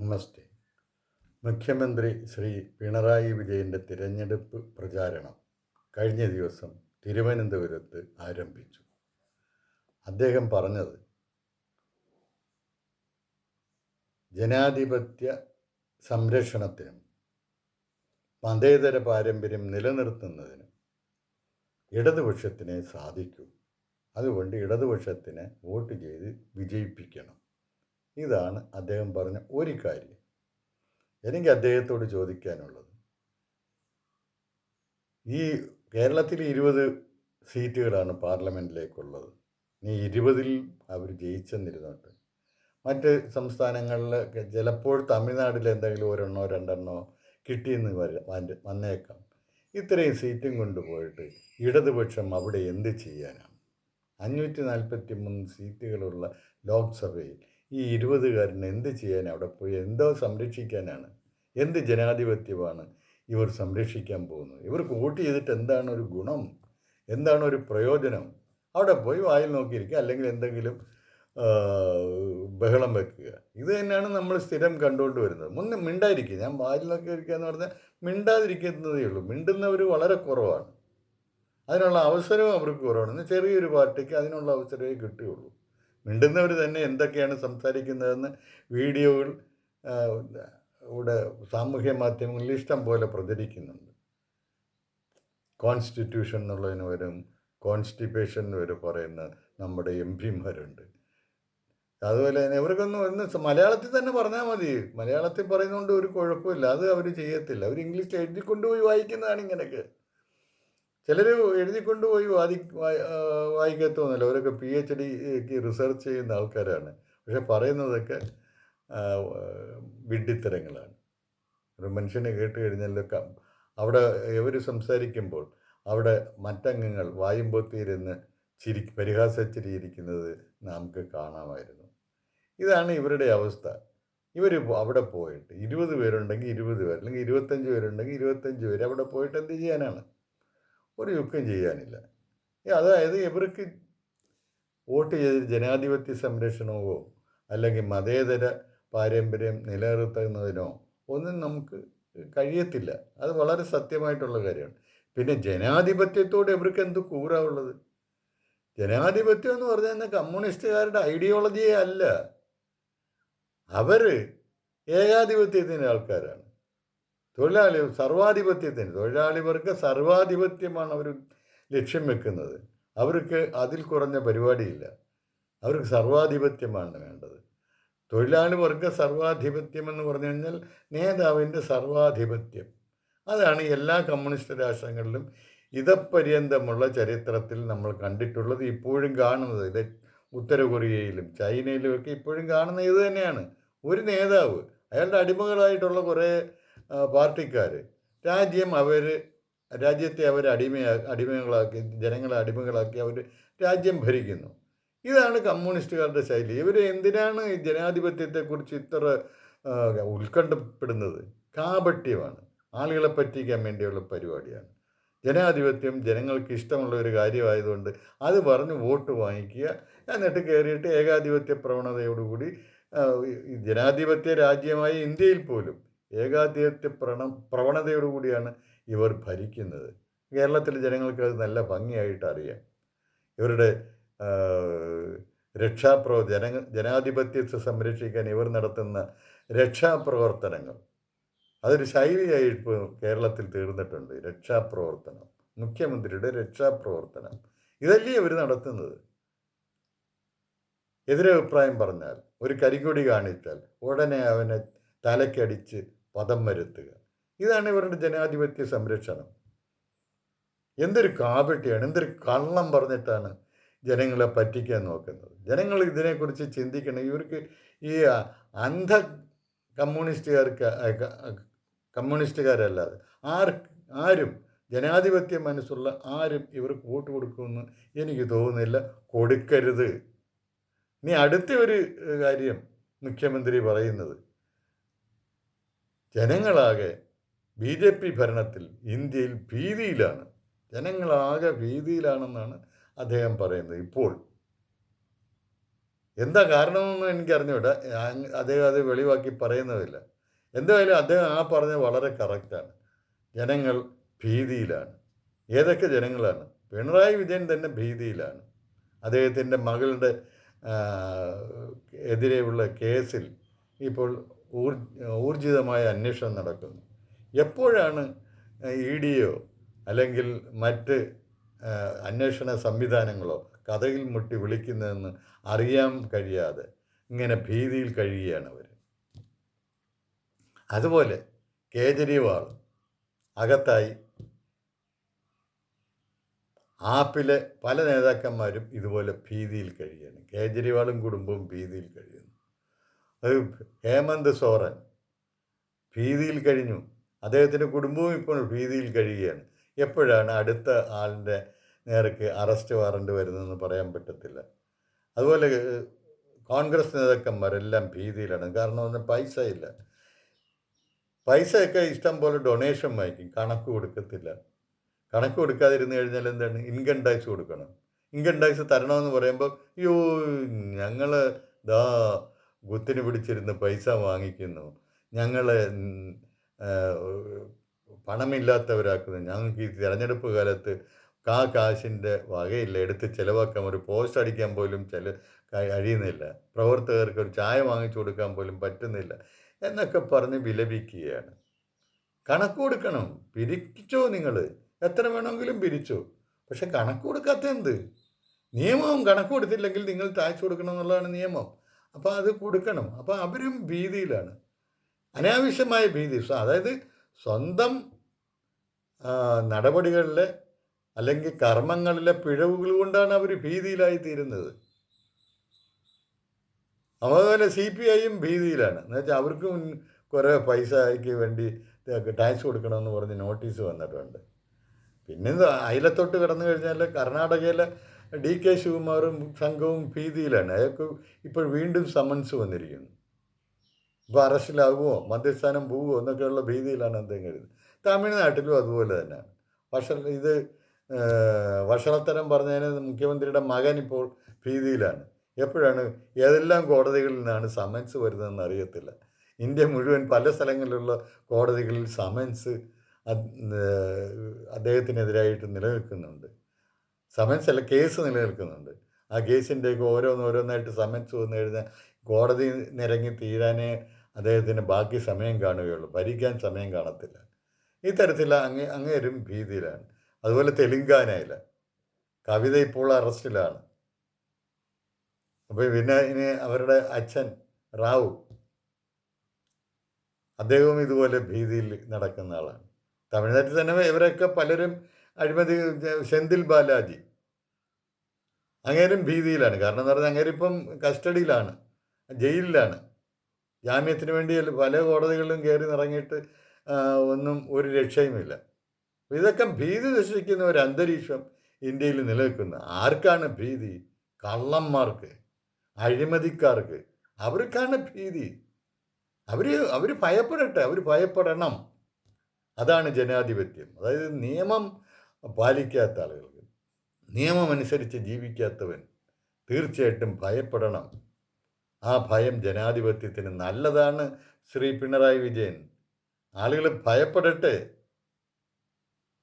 നമസ്തേ. മുഖ്യമന്ത്രി ശ്രീ പിണറായി വിജയന്റെ തിരഞ്ഞെടുപ്പ് പ്രചാരണം കഴിഞ്ഞ ദിവസം തിരുവനന്തപുരത്ത് ആരംഭിച്ചു. അദ്ദേഹം പറഞ്ഞത് ജനാധിപത്യ സംരക്ഷണത്തിനും മതേതര പാരമ്പര്യം നിലനിർത്തുന്നതിനും ഇടതുപക്ഷത്തിനെ സാധിക്കൂ. അതുകൊണ്ട് ഇടതുപക്ഷത്തിനെ വോട്ട് ചെയ്ത് വിജയിപ്പിക്കണം. ഇതാണ് അദ്ദേഹം പറഞ്ഞ ഒരു കാര്യം. എനിക്ക് അദ്ദേഹത്തോട് ചോദിക്കാനുള്ളത്. ഈ കേരളത്തിൽ ഇരുപത് സീറ്റുകളാണ് പാർലമെന്റിലേക്കുള്ളത് നീ ഇരുപതിൽ അവർ ജയിച്ചെന്നിരുന്നോട്ട്. മറ്റ് സംസ്ഥാനങ്ങളിൽ ചിലപ്പോൾ തമിഴ്നാട്ടിൽ എന്തെങ്കിലും ഒരെണ്ണോ രണ്ടെണ്ണോ കിട്ടിയെന്ന് വര വന്നേക്കാം. ഇത്രയും സീറ്റും കൊണ്ടുപോയിട്ട് ഇടതുപക്ഷം അവിടെ എന്ത് ചെയ്യാനാണ്? അഞ്ഞൂറ്റി നാൽപ്പത്തി മൂന്ന് സീറ്റുകളുള്ള ലോക്സഭയിൽ ഈ ഇരുപതുകാരന് എന്ത് ചെയ്യാൻ അവിടെ പോയി? എന്തോ സംരക്ഷിക്കാനാണ്. എന്ത് ജനാധിപത്യമാണ് ഇവർ സംരക്ഷിക്കാൻ പോകുന്നത്? ഇവർക്ക് വോട്ട് ചെയ്തിട്ട് എന്താണ് ഒരു ഗുണം? എന്താണ് ഒരു പ്രയോജനം? അവിടെ പോയി വായിൽ നോക്കിയിരിക്കുക അല്ലെങ്കിൽ എന്തെങ്കിലും ബഹളം വെക്കുക. ഇത് തന്നെയാണ് നമ്മൾ സ്ഥിരം കണ്ടുകൊണ്ട് വരുന്നത്. മുന്നേ മിണ്ടായിരിക്കുക ഞാൻ വായിൽ നോക്കിയിരിക്കുക എന്ന് പറഞ്ഞാൽ മിണ്ടാതിരിക്കുന്നതേ ഉള്ളൂ. മിണ്ടുന്നവർ വളരെ കുറവാണ്. അതിനുള്ള അവസരവും അവർക്ക് കുറവാണ്. ചെറിയൊരു പാർട്ടിക്ക് അതിനുള്ള അവസരമേ കിട്ടുകയുള്ളൂ. മിണ്ടുന്നവർ തന്നെ എന്തൊക്കെയാണ് സംസാരിക്കുന്നതെന്ന് വീഡിയോകൾ ഇവിടെ സാമൂഹ്യ മാധ്യമങ്ങളിൽ ഇഷ്ടം പോലെ പ്രചരിക്കുന്നുണ്ട്. കോൺസ്റ്റിറ്റ്യൂഷൻ എന്നുള്ളതിന് വരും കോൺസ്റ്റിപ്പേഷൻ വരെ പറയുന്ന നമ്മുടെ എം പിമാരുണ്ട്. അതുപോലെ തന്നെ ഇവർക്കൊന്നും ഒന്ന് മലയാളത്തിൽ തന്നെ പറഞ്ഞാൽ മതി. മലയാളത്തിൽ പറയുന്നതുകൊണ്ട് ഒരു കുഴപ്പമില്ല. അത് അവർ ചെയ്യത്തില്ല. അവർ ഇംഗ്ലീഷ് എഴുതി കൊണ്ടുപോയി വായിക്കുന്നതാണ് ഇങ്ങനെയൊക്കെ. ചിലർ എഴുതിക്കൊണ്ട് പോയി വാദി വായി- അവരൊക്കെ പി എച്ച് ഡിക്ക് റിസർച്ച് ചെയ്യുന്ന ആൾക്കാരാണ്. പക്ഷെ പറയുന്നതൊക്കെ വിഡ്ഢിത്തരങ്ങളാണ്. ഒരു മനുഷ്യനെ കേട്ട് കഴിഞ്ഞാലൊക്കെ അവിടെ ഇവർ സംസാരിക്കുമ്പോൾ അവിടെ മറ്റംഗങ്ങൾ വായുമ്പൊത്തിയിരുന്ന് ചിരി പരിഹാസച്ചിരിയിരിക്കുന്നത് നമുക്ക് കാണാമായിരുന്നു. ഇതാണ് ഇവരുടെ അവസ്ഥ. ഇവർ അവിടെ പോയിട്ട് ഇരുപത് പേരുണ്ടെങ്കിൽ ഇരുപത് പേർ അല്ലെങ്കിൽ ഇരുപത്തഞ്ച് പേരുണ്ടെങ്കിൽ ഇരുപത്തഞ്ച് പേര് അവിടെ പോയിട്ട് എന്ത് ചെയ്യാനാണ്? ഒരു യുക്കം ചെയ്യാനില്ല. അതായത് ഇവർക്ക് വോട്ട് ചെയ്ത് ജനാധിപത്യ സംരക്ഷണമോ അല്ലെങ്കിൽ മതേതര പാരമ്പര്യം നിലനിർത്തുന്നതിനോ ഒന്നും നമുക്ക് കഴിയത്തില്ല. അത് വളരെ സത്യമായിട്ടുള്ള കാര്യമാണ്. പിന്നെ ജനാധിപത്യത്തോട് ഇവർക്ക് എന്ത് കൂറാവുള്ളത് ജനാധിപത്യം എന്ന് പറഞ്ഞാൽ കമ്മ്യൂണിസ്റ്റുകാരുടെ ഐഡിയോളജിയെ അല്ല. അവർ ഏകാധിപത്യത്തിന്റെ ആൾക്കാരാണ്. തൊഴിലാളി സർവാധിപത്യത്തിന് തൊഴിലാളിവർക്ക് സർവാധിപത്യമാണ് അവർ ലക്ഷ്യം വെക്കുന്നത്. അവർക്ക് അതിൽ കുറഞ്ഞ പരിപാടിയില്ല. അവർക്ക് സർവാധിപത്യമാണ് വേണ്ടത്. തൊഴിലാളി വർഗ സർവാധിപത്യം എന്ന് പറഞ്ഞു കഴിഞ്ഞാൽ നേതാവിന്റെ സർവാധിപത്യം. അതാണ് എല്ലാ കമ്മ്യൂണിസ്റ്റ് രാഷ്ട്രങ്ങളിലും ഇതപര്യന്തമുള്ള ചരിത്രത്തിൽ നമ്മൾ കണ്ടിട്ടുള്ളത് ഇപ്പോഴും കാണുന്നത്. ഇത് ഉത്തര കൊറിയയിലും ചൈനയിലും ഒക്കെ ഇപ്പോഴും കാണുന്ന ഇത് തന്നെയാണ്. ഒരു നേതാവ് അയാളുടെ അടിമകളായിട്ടുള്ള കുറേ പാർട്ടിക്കാർ രാജ്യം അവർ രാജ്യത്തെ അവർ അടിമയാ അടിമകളാക്കി ജനങ്ങളെ അടിമകളാക്കി അവർ രാജ്യം ഭരിക്കുന്നു. ഇതാണ് കമ്മ്യൂണിസ്റ്റുകാരുടെ ശൈലി. ഇവർ എന്തിനാണ് ഈ ജനാധിപത്യത്തെക്കുറിച്ച് ഇത്ര ഉത്കണ്ഠപ്പെടുന്നത്? കാപട്യമാണ്. ആളുകളെ പറ്റിക്കാൻ വേണ്ടിയുള്ള പരിപാടിയാണ്. ജനാധിപത്യം ജനങ്ങൾക്ക് ഇഷ്ടമുള്ള ഒരു കാര്യമായതുകൊണ്ട് അത് പറഞ്ഞ് വോട്ട് വാങ്ങിക്കുക. എന്നിട്ട് കയറിയിട്ട് ഏകാധിപത്യ പ്രവണതയോടുകൂടി ജനാധിപത്യ രാജ്യമായ ഇന്ത്യയിൽ പോലും ഏകാധിപത്യ പ്രണ പ്രവണതയോടുകൂടിയാണ് ഇവർ ഭരിക്കുന്നത്. കേരളത്തിലെ ജനങ്ങൾക്ക് അത് നല്ല ഭംഗിയായിട്ട് അറിയാം. ഇവരുടെ രക്ഷാപ്രവ ജന ജനാധിപത്യത്തെ സംരക്ഷിക്കാൻ ഇവർ നടത്തുന്ന രക്ഷാപ്രവർത്തനങ്ങൾ. അതൊരു ശൈലിയായി ഇപ്പോൾ കേരളത്തിൽ തീർന്നിട്ടുണ്ട്. രക്ഷാപ്രവർത്തനം. മുഖ്യമന്ത്രിയുടെ രക്ഷാപ്രവർത്തനം. ഇതല്ലേ ഇവർ നടത്തുന്നത്? എതിരഭിപ്രായം പറഞ്ഞാൽ ഒരു കരികൊടി കാണിച്ചാൽ ഉടനെ അവനെ തലക്കടിച്ച് പദം വരുത്തുക. ഇതാണ് ഇവരുടെ ജനാധിപത്യ സംരക്ഷണം. എന്തൊരു കാപട്യാണ് എന്തൊരു കള്ളം പറഞ്ഞിട്ടാണ് ജനങ്ങളെ പറ്റിക്കാൻ നോക്കുന്നത്. ജനങ്ങൾ ഇതിനെക്കുറിച്ച് ചിന്തിക്കണം. ഇവർക്ക് ഈ അന്ധ കമ്മ്യൂണിസ്റ്റുകാർക്ക് കമ്മ്യൂണിസ്റ്റുകാരല്ലാതെ ആർ ആരും ജനാധിപത്യ മനസ്സുള്ള ആരും ഇവർക്ക് വോട്ട് കൊടുക്കുമെന്ന് എനിക്ക് തോന്നുന്നില്ല. കൊടുക്കരുത്. ഇനി അടുത്ത ഒരു കാര്യം മുഖ്യമന്ത്രി പറയുന്നത് ജനങ്ങളാകെ ബി ജെ പി ഭരണത്തിൽ ഇന്ത്യയിൽ ഭീതിയിലാണ്. ജനങ്ങളാകെ ഭീതിയിലാണെന്നാണ് അദ്ദേഹം പറയുന്നത്. ഇപ്പോൾ എന്താ കാരണമെന്ന് എനിക്ക് അറിഞ്ഞൂടാ അദ്ദേഹം അത് വെളിവാക്കി പറയുന്നതില്ല. എന്തായാലും അദ്ദേഹം ആ പറഞ്ഞത് വളരെ കറക്റ്റാണ് ജനങ്ങൾ ഭീതിയിലാണ്. ഏതൊക്കെ ജനങ്ങളാണ്? പിണറായി വിജയൻ തന്നെ ഭീതിയിലാണ്. അദ്ദേഹത്തിന്റെ മകളുടെ എതിരെയുള്ള കേസിൽ ഇപ്പോൾ ഊർ ഊർജിതമായ അന്വേഷണം നടക്കുന്നു. എപ്പോഴാണ് ഇ ഡിയോ അല്ലെങ്കിൽ മറ്റ് അന്വേഷണ സംവിധാനങ്ങളോ കഥയിൽ മുട്ടി വിളിക്കുന്നതെന്ന് അറിയാൻ കഴിയാതെ ഇങ്ങനെ ഭീതിയിൽ കഴിയുകയാണ് അവർ. അതുപോലെ കേജ്രിവാൾ അകത്തായി ആപ്പിലെ പല നേതാക്കന്മാരും ഇതുപോലെ ഭീതിയിൽ കഴിയുകയാണ്. കേജ്രിവാളും കുടുംബവും ഭീതിയിൽ കഴിയുന്നു. അത് ഹേമന്ത് സോറൻ. ഭീതിയിൽ കഴിഞ്ഞു. അദ്ദേഹത്തിന്റെ കുടുംബവും ഇപ്പോൾ ഭീതിയിൽ കഴിയുകയാണ്. എപ്പോഴാണ് അടുത്ത ആളിന്റെ നേർക്ക് അറസ്റ്റ് വാറണ്ട് വരുന്നതെന്ന് പറയാൻ പറ്റത്തില്ല. അതുപോലെ കോൺഗ്രസ് നേതാക്കന്മാരെല്ലാം ഭീതിയിലാണ്. കാരണം ഒന്നും പൈസ ഇല്ല പൈസയൊക്കെ ഇഷ്ടം പോലെ ഡൊണേഷൻ വാങ്ങിക്കും. കണക്ക് കൊടുക്കത്തില്ല. കണക്ക് കൊടുക്കാതിരുന്ന് കഴിഞ്ഞാൽ എന്താണ്? ഇൻകം ടാക്സ് കൊടുക്കണം. ഇൻകം ടാക്സ് തരണമെന്ന് പറയുമ്പോൾ അയ്യോ ഞങ്ങൾ ദാ കുത്തിന് പിടിച്ചിരുന്ന് പൈസ വാങ്ങിക്കുന്നു. ഞങ്ങൾ പണമില്ലാത്തവരാക്കുന്നു. ഞങ്ങൾക്ക് ഈ തിരഞ്ഞെടുപ്പ് കാലത്ത് കാ കാശിന്റെ വകയില്ല. എടുത്ത് ചിലവാക്കാൻ ഒരു പോസ്റ്റ് അടിക്കാൻ പോലും ചില കഴിയുന്നില്ല. പ്രവർത്തകർക്ക് ഒരു ചായ വാങ്ങിച്ചു കൊടുക്കാൻ പോലും പറ്റുന്നില്ല. എന്നൊക്കെ പറഞ്ഞ് വിലപിക്കുകയാണ്. കണക്ക് കൊടുക്കണം. പിരിച്ചോ നിങ്ങൾ എത്ര വേണമെങ്കിലും പിരിച്ചോ. പക്ഷെ കണക്ക് കൊടുക്കാത്ത എന്ത് നിയമവും കണക്ക് കൊടുത്തില്ലെങ്കിൽ നിങ്ങൾ ടാക്സ് കൊടുക്കണം എന്നുള്ളതാണ് നിയമം. അപ്പോൾ അത് കൊടുക്കണം. അപ്പോൾ അവരും ഭീതിയിലാണ്. അനാവശ്യമായ ഭീതി. അതായത് സ്വന്തം നടപടികളിലെ അല്ലെങ്കിൽ കർമ്മങ്ങളിലെ പിഴവുകൾ കൊണ്ടാണ് അവർ ഭീതിയിലായി തീരുന്നത് അതുപോലെ സി പി ഐയും ഭീതിയിലാണ്. എന്നുവെച്ചാൽ അവർക്ക് കുറേ പൈസയ്ക്ക് വേണ്ടി ടാക്സ് കൊടുക്കണമെന്ന് പറഞ്ഞ് നോട്ടീസ് വന്നിട്ടുണ്ട്. പിന്നെ അയലത്തോട്ട് കടന്നു കഴിഞ്ഞാൽ കർണാടകയിലെ ഡി കെ ശിവകുമാറും സംഘവും ഭീതിയിലാണ്. അയാൾക്ക് ഇപ്പോൾ വീണ്ടും സമൻസ് വന്നിരിക്കുന്നു. ഇപ്പോൾ അറസ്റ്റിലാകുമോ മധ്യസ്ഥാനം പോവുമോ എന്നൊക്കെയുള്ള ഭീതിയിലാണ് അദ്ദേഹം കരുതുന്നത്. തമിഴ്നാട്ടിലും അതുപോലെ തന്നെയാണ് വഷ ഇത് വഷളത്തരം പറഞ്ഞതിന് മുഖ്യമന്ത്രിയുടെ മകൻ ഇപ്പോൾ ഭീതിയിലാണ്. എപ്പോഴാണ് ഏതെല്ലാം കോടതികളിൽ നിന്നാണ് സമൻസ് വരുന്നതെന്ന് അറിയത്തില്ല. ഇന്ത്യ മുഴുവൻ പല സ്ഥലങ്ങളിലുള്ള കോടതികളിൽ സമൻസ് അദ്ദേഹത്തിനെതിരായിട്ട് നിലനിൽക്കുന്നുണ്ട്. സമൻസ് അല്ല കേസ് നിലനിൽക്കുന്നുണ്ട്. ആ കേസിന്റെയൊക്കെ ഓരോന്നോരോന്നായിട്ട് സമൻസ് വന്നു കഴിഞ്ഞാൽ കോടതി നിരങ്ങി തീരാനേ അദ്ദേഹത്തിന് ബാക്കി സമയം കാണുകയുള്ളൂ. ഭരിക്കാൻ സമയം കാണത്തില്ല. ഈ തരത്തിൽ അങ്ങേ അങ്ങേരും ഭീതിയിലാണ്. അതുപോലെ തെലുങ്കാനയിൽ കവിത ഇപ്പോൾ അറസ്റ്റിലാണ്. അപ്പോൾ പിന്നെ ഇനി അവരുടെ അച്ഛൻ റാവു. അദ്ദേഹവും ഇതുപോലെ ഭീതിയിൽ നടക്കുന്ന ആളാണ്. തമിഴ്നാട്ടിൽ തന്നെ ഇവരൊക്കെ പലരും അഴിമതി സെന്തിൽ ബാലാജി. അങ്ങേരും ഭീതിയിലാണ്. കാരണം എന്ന് പറഞ്ഞാൽ അങ്ങേരിപ്പം കസ്റ്റഡിയിലാണ് ജയിലിലാണ്. ജാമ്യത്തിന് വേണ്ടി പല കോടതികളിലും കയറി നിറങ്ങിയിട്ട് ഒന്നും ഒരു രക്ഷയുമില്ല. ഇതൊക്കെ ഭീതി സൃഷ്ടിക്കുന്ന ഒരു അന്തരീക്ഷം ഇന്ത്യയിൽ നിലനിൽക്കുന്നു. ആർക്കാണ് ഭീതി? കള്ളന്മാർക്ക് അഴിമതിക്കാർക്ക്. അവർക്കാണ് ഭീതി. അവർ അവർ ഭയപ്പെടട്ടെ അവർ ഭയപ്പെടണം. അതാണ് ജനാധിപത്യം. അതായത് നിയമം പാലിക്കാത്ത ആളുകൾക്ക് നിയമമനുസരിച്ച് ജീവിക്കാത്തവൻ തീർച്ചയായിട്ടും ഭയപ്പെടണം. ആ ഭയം ജനാധിപത്യത്തിന് നല്ലതാണ് ശ്രീ പിണറായി വിജയൻ. ആളുകൾ ഭയപ്പെടട്ടെ.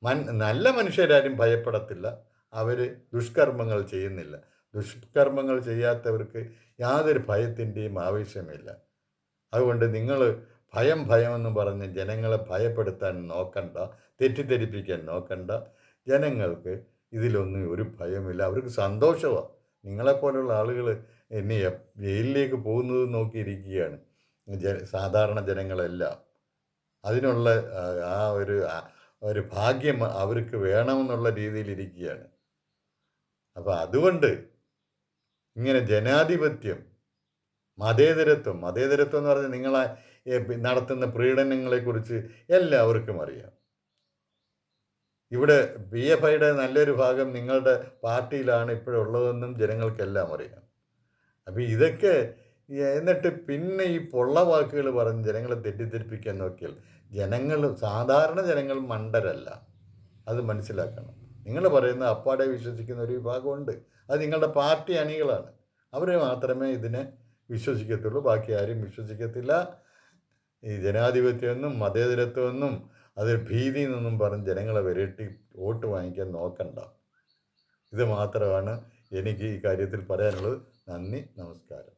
മൻ നല്ല മനുഷ്യരാരും ഭയപ്പെടത്തില്ല. അവർ ദുഷ്കർമ്മങ്ങൾ ചെയ്യുന്നില്ല. ദുഷ്കർമ്മങ്ങൾ ചെയ്യാത്തവർക്ക് യാതൊരു ഭയത്തിന്റെയും ആവശ്യമില്ല. അതുകൊണ്ട് നിങ്ങൾ ഭയം ഭയമെന്ന് പറഞ്ഞ് ജനങ്ങളെ ഭയപ്പെടുത്താൻ നോക്കണ്ട തെറ്റിദ്ധരിപ്പിക്കാൻ നോക്കണ്ട. ജനങ്ങൾക്ക് ഇതിലൊന്നും ഒരു ഭയമില്ല. അവർക്ക് സന്തോഷമാണ് നിങ്ങളെപ്പോലുള്ള ആളുകൾ എപ്- ജയിലിലേക്ക് പോകുന്നത് നോക്കിയിരിക്കുകയാണ്. ജ സാധാരണ ജനങ്ങളെല്ലാം. അതിനുള്ള ആ, ഒരു ഒരു ഭാഗ്യം അവർക്ക് വേണമെന്നുള്ള രീതിയിലിരിക്കുകയാണ്. അപ്പോൾ അതുകൊണ്ട് ഇങ്ങനെ ജനാധിപത്യം മതേതരത്വം മതേതരത്വം എന്ന് പറഞ്ഞാൽ നിങ്ങളെ നടത്തുന്ന പ്രീണനങ്ങളെക്കുറിച്ച് എല്ലാവർക്കും അറിയാം. ഇവിടെ ബി എഫ് ഐയുടെ നല്ലൊരു ഭാഗം നിങ്ങളുടെ പാർട്ടിയിലാണ് ഇപ്പോഴുള്ളതെന്നും ജനങ്ങൾക്കെല്ലാം അറിയാം. അപ്പോൾ ഇതൊക്കെ എന്നിട്ട് പിന്നെ ഈ പൊള്ള വാക്കുകൾ പറഞ്ഞ് ജനങ്ങളെ തെറ്റിദ്ധരിപ്പിക്കാൻ നോക്കിയാൽ ജനങ്ങൾ സാധാരണ ജനങ്ങൾ മണ്ടരല്ല. അത് മനസ്സിലാക്കണം. നിങ്ങൾ പറയുന്ന അപ്പാടെ വിശ്വസിക്കുന്ന ഒരു വിഭാഗമുണ്ട്. അത് നിങ്ങളുടെ പാർട്ടി അണികളാണ്. അവരെ മാത്രമേ ഇതിനെ വിശ്വസിക്കത്തുള്ളൂ. ബാക്കി ആരും വിശ്വസിക്കത്തില്ല. ഈ ജനാധിപത്യമെന്നും മതേതരത്വമെന്നും അത് ഭീതി എന്നൊന്നും പറഞ്ഞ് ജനങ്ങളെ വിരട്ടി വോട്ട് വാങ്ങിക്കാൻ നോക്കണ്ട. ഇത് മാത്രമാണ് എനിക്ക് ഈ കാര്യത്തിൽ പറയാനുള്ളത്. നന്ദി നമസ്കാരം.